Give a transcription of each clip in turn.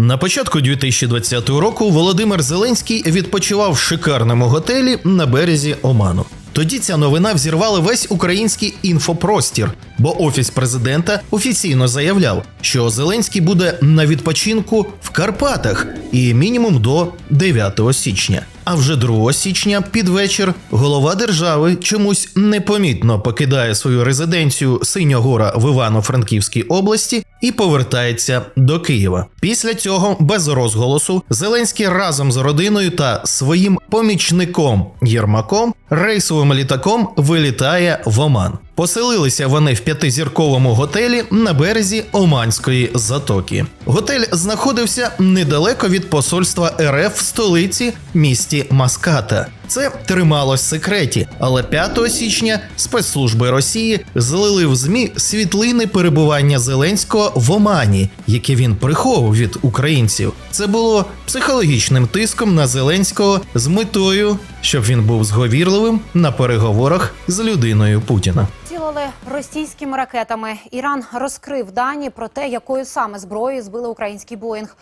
На початку 2020 року Володимир Зеленський відпочивав в шикарному готелі на березі Оману. Тоді ця новина взірвала весь український інфопростір, бо офіс президента офіційно заявляв, що Зеленський буде на відпочинку в Карпатах і мінімум до 9 січня. А вже 2 січня під вечір голова держави чомусь непомітно покидає свою резиденцію Синьогора в Івано-Франківській області і повертається до Києва. Після цього, без розголосу, Зеленський разом з родиною та своїм помічником Єрмаком рейсовим літаком вилітає в Оман. Поселилися вони в п'ятизірковому готелі на березі Оманської затоки. Готель знаходився недалеко від посольства РФ в столиці місті Маската. Це трималось в секреті, але 5 січня спецслужби Росії злили в ЗМІ світлини перебування Зеленського в Омані, які він приховував від українців. Це було психологічним тиском на Зеленського з метою, щоб він був зговірливим на переговорах з людиною Путіна. Цілили російськими ракетами. Іран розкрив дані про те, якою саме зброєю збили український Боїнг.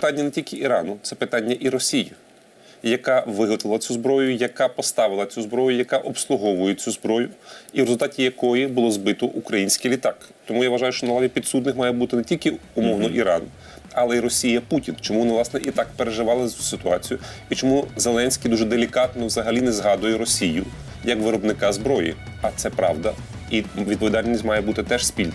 питання не тільки Ірану, це питання і Росії, яка виготовила цю зброю, яка поставила цю зброю, яка обслуговує цю зброю, і в результаті якої було збито український літак. Тому я вважаю, що на лаві підсудних має бути не тільки умовно Іран, але й Росія Путін. Чому вони власне і так переживали цю ситуацію, і чому Зеленський дуже делікатно взагалі не згадує Росію як виробника зброї? А це правда, і відповідальність має бути теж спільна.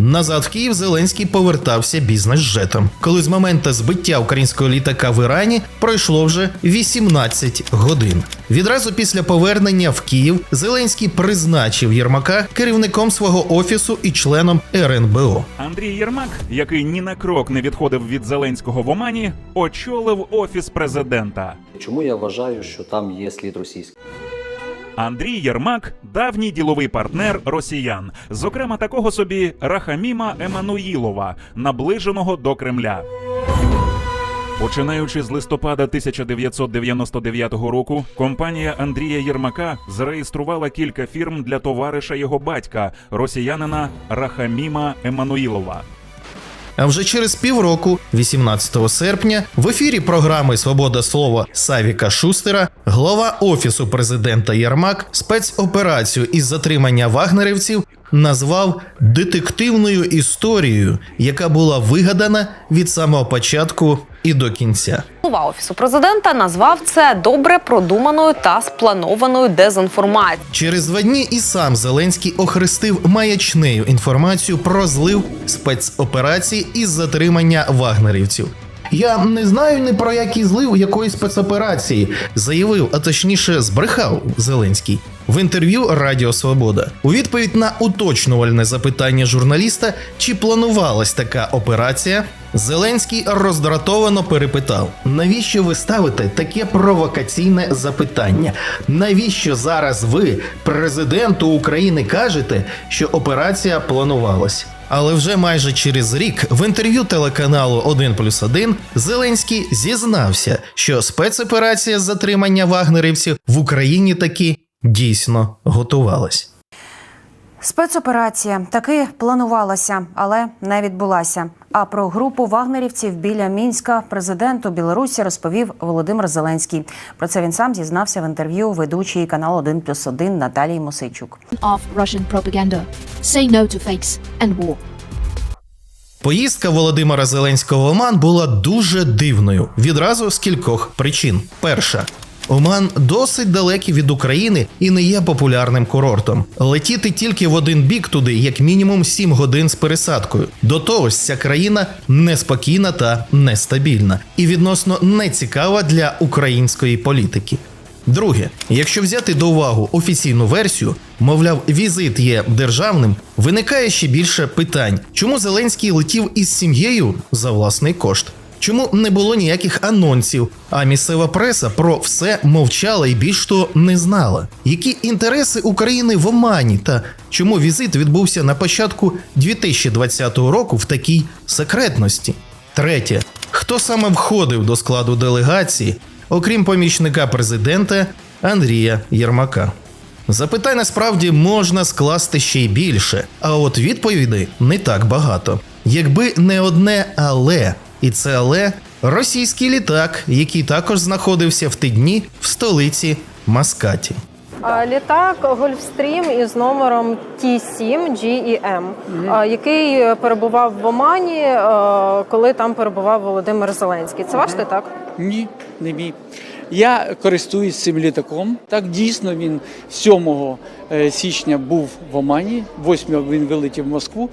Назад в Київ Зеленський повертався бізнес-жетом, коли з моменту збиття українського літака в Ірані пройшло вже 18 годин. Відразу після повернення в Київ Зеленський призначив Єрмака керівником свого офісу і членом РНБО. Андрій Єрмак, який ні на крок не відходив від Зеленського в Омані, очолив офіс президента. Чому я вважаю, що там є слід російський? Андрій Єрмак давній діловий партнер росіян, зокрема такого собі Рахаміма Еммануїлова, наближеного до Кремля. Починаючи з листопада 1999 року, компанія Андрія Єрмака зареєструвала кілька фірм для товариша його батька, росіянина Рахаміма Еммануїлова. А вже через півроку, 18 серпня, в ефірі програми Свобода слова Савіка Шустера, глава офісу президента Єрмак спецоперацію із затримання вагнерівців назвав детективною історією, яка була вигадана від самого початку і до кінця. Голова офісу президента назвав це добре продуманою та спланованою дезінформацією. Через два дні і сам Зеленський охрестив маячнею інформацію про злив спецоперації із затримання вагнерівців. Я не знаю ні про який злив якої спецоперації, заявив, а точніше збрехав Зеленський в інтерв'ю Радіо Свобода. У відповідь на уточнювальне запитання журналіста, чи планувалась така операція, Зеленський роздратовано перепитав: навіщо ви ставите таке провокаційне запитання? Навіщо зараз ви, президенту України, кажете, що операція планувалась? Але вже майже через рік в інтерв'ю телеканалу 1 плюс 1 Зеленський зізнався, що спецоперація з затримання вагнерівців в Україні таки дійсно готувалась. Спецоперація таки планувалася, але не відбулася. А про групу вагнерівців біля мінська президенту Білорусі розповів Володимир Зеленський. Про це він сам зізнався в інтерв'ю ведучій каналу 1 плюс 1 Наталії Мосичук. of Russian propaganda. Say no to fakes and war. Поїздка Володимира Зеленського в Оман була дуже дивною відразу з кількох причин. Перша. Оман досить далекий від України і не є популярним курортом. Летіти тільки в один бік туди, як мінімум 7 годин з пересадкою. До того ж, ця країна неспокійна та нестабільна і відносно нецікава для української політики. Друге, якщо взяти до уваги офіційну версію, мовляв, візит є державним, виникає ще більше питань, чому Зеленський летів із сім'єю за власний кошт. Чому не було ніяких анонсів, а місцева преса про все мовчала і більш то не знала? Які інтереси України в Омані та чому візит відбувся на початку 2020 року в такій секретності? Третє, хто саме входив до складу делегації, окрім помічника президента Андрія Єрмака? Запитань насправді можна скласти ще й більше, а от відповідей не так багато. якби не одне але. І це але російський літак, який також знаходився в ті дні в столиці Маскаті. Літак Гольфстрім із номером T7 GEM, а, який перебував в Омані, коли там перебував Володимир Зеленський. Це ваш літак? Ні, не мій. Я користуюсь цим літаком. Так дійсно він 7 е, січня був в Омані, 8 він вилетів в Москву.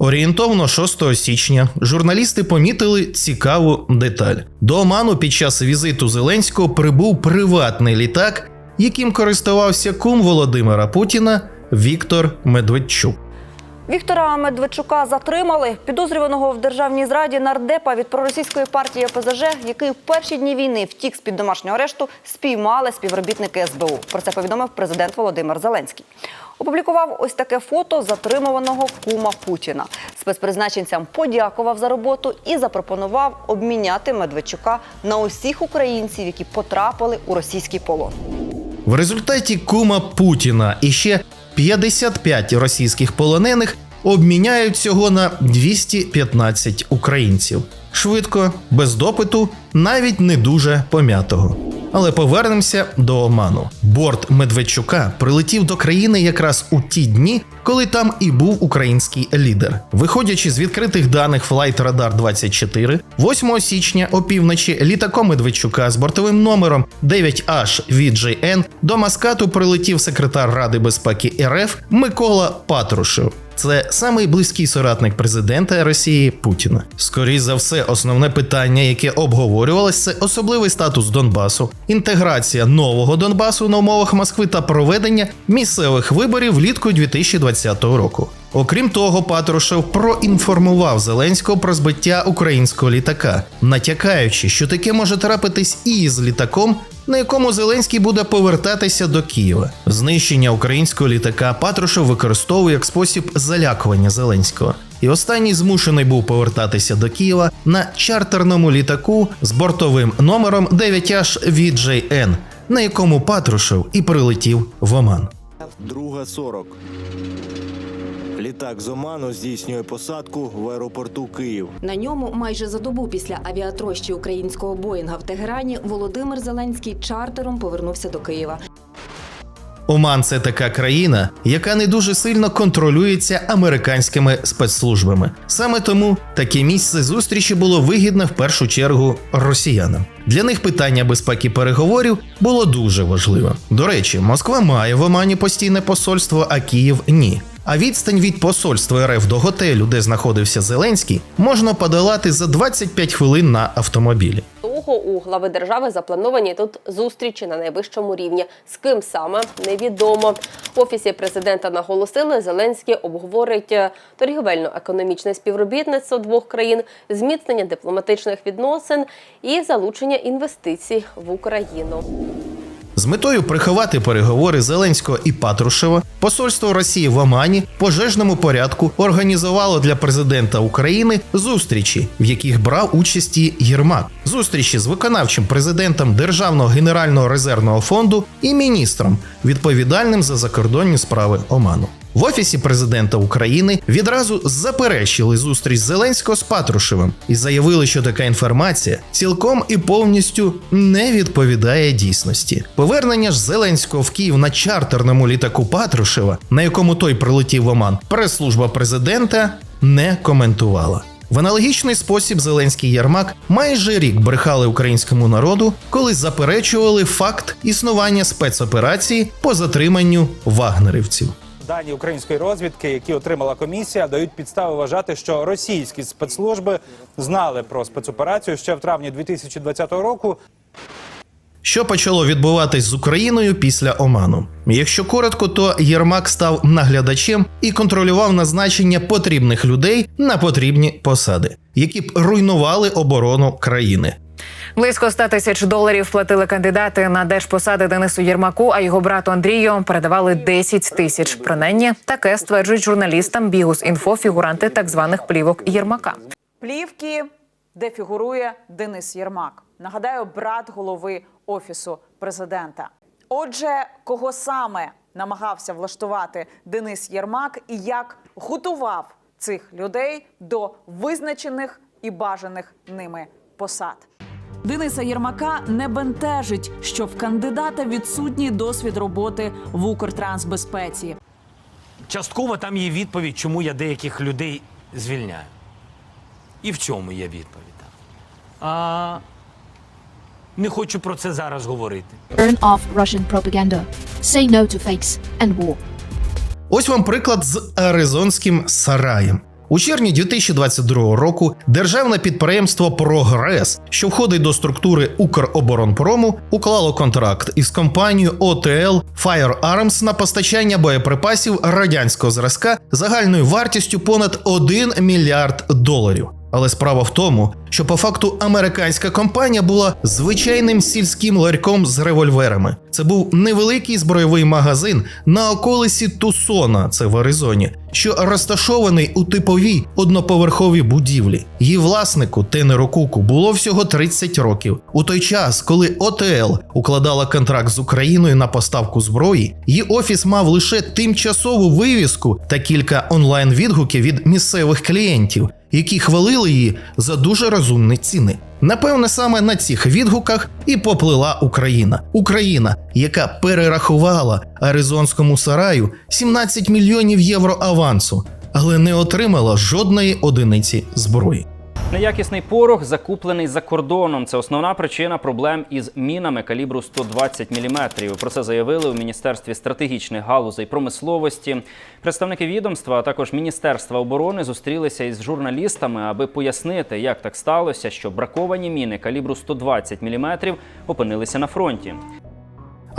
Орієнтовно 6 січня журналісти помітили цікаву деталь. До Оману під час візиту Зеленського прибув приватний літак, яким користувався кум Володимира Путіна Віктор Медведчук. Віктора Медведчука затримали підозрюваного в державній зраді нардепа від проросійської партії ОПЗЖ, який в перші дні війни втік з під домашнього арешту, спіймали співробітники СБУ. Про це повідомив президент Володимир Зеленський. Опублікував ось таке фото затримуваного кума Путіна. Спецпризначенцям подякував за роботу і запропонував обміняти Медведчука на усіх українців, які потрапили у російський полон. В результаті кума Путіна і ще 55 російських полонених обміняють всього на 215 українців. Швидко, без допиту, навіть не дуже пом'ятого. Але повернемося до Оману. Борт Медведчука прилетів до країни якраз у ті дні, коли там і був український лідер. Виходячи з відкритих даних Flight Radar 24, 8 січня опівночі літаком Медведчука з бортовим номером 9H VJN до Маскату прилетів секретар Ради безпеки РФ Микола Патрушев. Це самий близький соратник президента Росії Путіна. Скоріше за все, основне питання, яке обговорювалось, це особливий статус Донбасу, інтеграція нового Донбасу на умовах Москви та проведення місцевих виборів влітку 2020 року. Окрім того, Патрушев проінформував Зеленського про збиття українського літака, натякаючи, що таке може трапитись і з літаком, на якому Зеленський буде повертатися до Києва. Знищення українського літака Патрушев використовує як спосіб залякування Зеленського. І останній змушений був повертатися до Києва на чартерному літаку з бортовим номером 9H VJN, на якому Патрушев і прилетів в Оман. Друга 40. Літак з Оману здійснює посадку в аеропорту Київ. На ньому майже за добу після авіатрощі українського Боїнга в Тегерані Володимир Зеленський чартером повернувся до Києва. Оман це така країна, яка не дуже сильно контролюється американськими спецслужбами. Саме тому таке місце зустрічі було вигідне в першу чергу росіянам. Для них питання безпеки переговорів було дуже важливим. До речі, Москва має в Омані постійне посольство, а Київ ні. А відстань від посольства РФ до готелю, де знаходився Зеленський, можна подолати за 25 хвилин на автомобілі. Того у глави держави заплановані тут зустрічі на найвищому рівні. З ким саме невідомо. В офісі президента наголосили, Зеленський обговорить е, торгівельно-економічне співробітництво двох країн, зміцнення дипломатичних відносин і залучення інвестицій в Україну. З метою приховати переговори Зеленського і Патрушева, посольство Росії в Омані пожежному порядку організувало для президента України зустрічі, в яких брав участь і Єрмак. Зустрічі з виконавчим президентом Державного генерального резервного фонду і міністром, відповідальним за закордонні справи Оману. В офісі президента України відразу заперечили зустріч Зеленського з Патрушевим і заявили, що така інформація цілком і повністю не відповідає дійсності. Повернення ж Зеленського в Київ на чартерному літаку Патрушева, на якому той прилетів в Оман, прес-служба президента не коментувала. В аналогічний спосіб Зеленський і Єрмак майже рік брехали українському народу, коли заперечували факт існування спецоперації по затриманню вагнерівців. Дані української розвідки, які отримала комісія, дають підстави вважати, що російські спецслужби знали про спецоперацію ще в травні 2020 року. Що почало відбуватись з Україною після Оману? Якщо коротко, то Єрмак став наглядачем і контролював назначення потрібних людей на потрібні посади, які б руйнували оборону країни. Близько 100 тисяч доларів платили кандидати на держпосади Денису Єрмаку, а його брату Андрію передавали 10 тисяч. Принаймні, таке стверджують журналістам Бігус.Інфо фігуранти так званих плівок Єрмака. Плівки, де фігурує Денис Єрмак. Нагадаю, брат голови офісу президента. Отже, кого саме намагався влаштувати Денис Єрмак і як готував цих людей до визначених і бажаних ними посад. Дениса Єрмака не бентежить, що в кандидата відсутній досвід роботи в Укртрансбезпеці. Частково там є відповідь, чому я деяких людей звільняю. І в чому є відповідь. А, не хочу про це зараз говорити. Burn off Russian propaganda. Say no to fakes and war. Ось вам приклад з Аризонським сараєм. У червні 2022 року державне підприємство Прогрес, що входить до структури Укроборонпрому, уклало контракт із компанією ОТЛ Firearms на постачання боєприпасів радянського зразка загальною вартістю понад 1 мільярд доларів. Але справа в тому, що по факту американська компанія була звичайним сільським ларьком з револьверами. Це був невеликий збройовий магазин на околиці Тусона, це в Аризоні, що розташований у типовій одноповерховій будівлі. Її власнику Тенеру Куку було всього 30 років. У той час, коли ОТЛ укладала контракт з Україною на поставку зброї, її офіс мав лише тимчасову вивіску та кілька онлайн-відгуків від місцевих клієнтів, які хвалили її за дуже розумні ціни. Напевне, саме на цих відгуках і поплила Україна. Україна, яка перерахувала Аризонському сараю 17 мільйонів євро авансу, але не отримала жодної одиниці зброї. Неякісний порох закуплений за кордоном. Це основна причина проблем із мінами калібру 120 мм. Про це заявили у Міністерстві стратегічних галузей промисловості. Представники відомства, а також Міністерства оборони зустрілися із журналістами, аби пояснити, як так сталося, що браковані міни калібру 120 мм опинилися на фронті.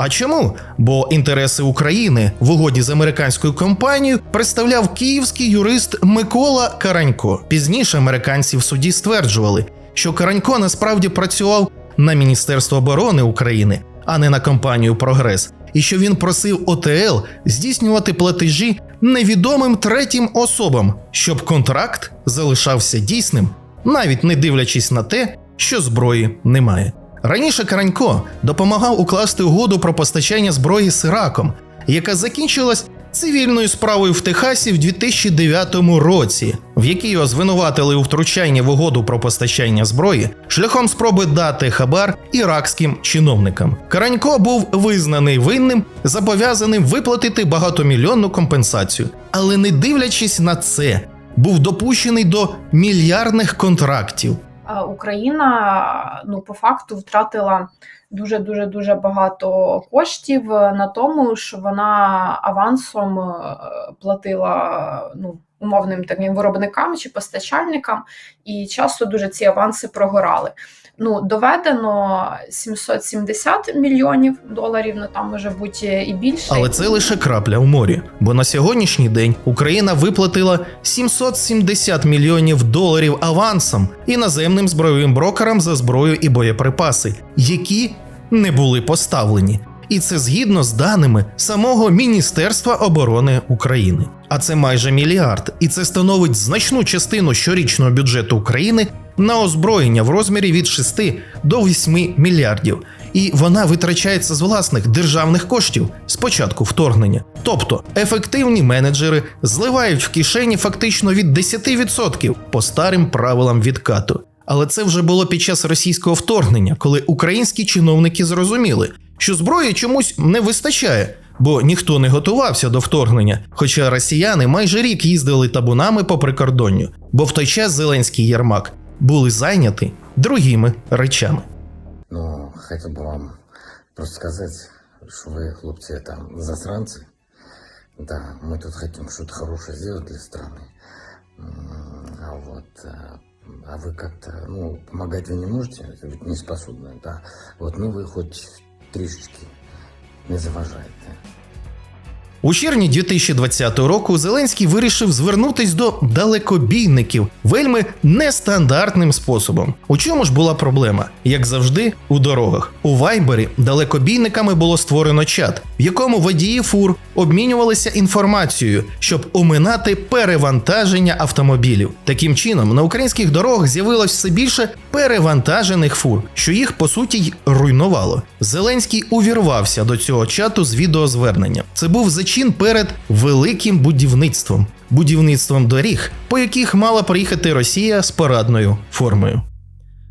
А чому? Бо інтереси України в угоді з американською компанією представляв київський юрист Микола Каранько. Пізніше американці в суді стверджували, що Каранько насправді працював на Міністерство оборони України, а не на компанію Прогрес, і що він просив ОТЛ здійснювати платежі невідомим третім особам, щоб контракт залишався дійсним, навіть не дивлячись на те, що зброї немає. Раніше Каранько допомагав укласти угоду про постачання зброї з Іраком, яка закінчилась цивільною справою в Техасі в 2009 році, в якій його звинуватили у втручанні в угоду про постачання зброї шляхом спроби дати хабар іракським чиновникам. Каранько був визнаний винним, зобов'язаним виплатити багатомільйонну компенсацію, але не дивлячись на це, був допущений до мільярдних контрактів. А Україна ну по факту втратила дуже дуже дуже багато коштів на тому, що вона авансом е, платила ну умовним таким виробникам чи постачальникам, і часто дуже ці аванси прогорали. Ну доведено 770 мільйонів доларів. Ну там може бути і більше. Але це лише крапля в морі. Бо на сьогоднішній день Україна виплатила 770 мільйонів доларів авансом іноземним збройовим брокерам за зброю і боєприпаси, які не були поставлені. І це згідно з даними самого Міністерства оборони України. А це майже мільярд, і це становить значну частину щорічного бюджету України на озброєння в розмірі від 6 до 8 мільярдів. І вона витрачається з власних державних коштів з початку вторгнення. Тобто ефективні менеджери зливають в кишені фактично від 10% по старим правилам відкату. Але це вже було під час російського вторгнення, коли українські чиновники зрозуміли, що зброї чомусь не вистачає, бо ніхто не готувався до вторгнення. Хоча росіяни майже рік їздили табунами по прикордонню, бо в той час Зеленський і Єрмак були зайняті другими речами. Ну, хотів би вам просто сказати, що ви, хлопці, там засранці. Да, мы тут хотим что-то хорошее сделать для страны. М, А вот, э, а вы как-то, ну, помогать вы не можете, ведь не способны, да. Вот, ну вы хоть трішечки не заважайте. У червні 2020 року Зеленський вирішив звернутись до далекобійників вельми нестандартним способом. У чому ж була проблема? Як завжди, у дорогах. У Вайбері далекобійниками було створено чат, в якому водії фур обмінювалися інформацією, щоб оминати перевантаження автомобілів. Таким чином, на українських дорогах з'явилось все більше перевантажених фур, що їх по суті й руйнувало. Зеленський увірвався до цього чату з відеозверненням. Це був зачин перед великим будівництвом. будівництвом доріг, по яких мала приїхати Росія з парадною формою.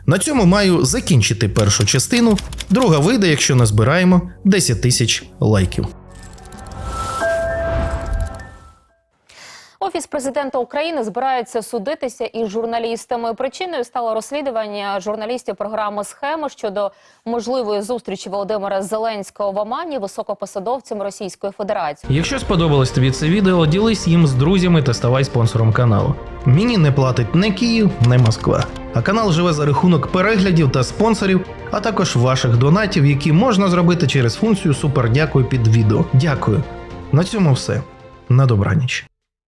На цьому маю закінчити першу частину. Друга вийде, якщо назбираємо 10 тисяч лайків. Офіс президента України збирається судитися із журналістами. Причиною стало розслідування журналістів програми схеми щодо можливої зустрічі Володимира Зеленського в Омані високопосадовцем Російської Федерації. Якщо сподобалось тобі це відео, ділись їм з друзями та ставай спонсором каналу. Мені не платить не Київ, не Москва. А канал живе за рахунок переглядів та спонсорів, а також ваших донатів, які можна зробити через функцію Супер Дякую під відео. Дякую. На цьому все. На добраніч.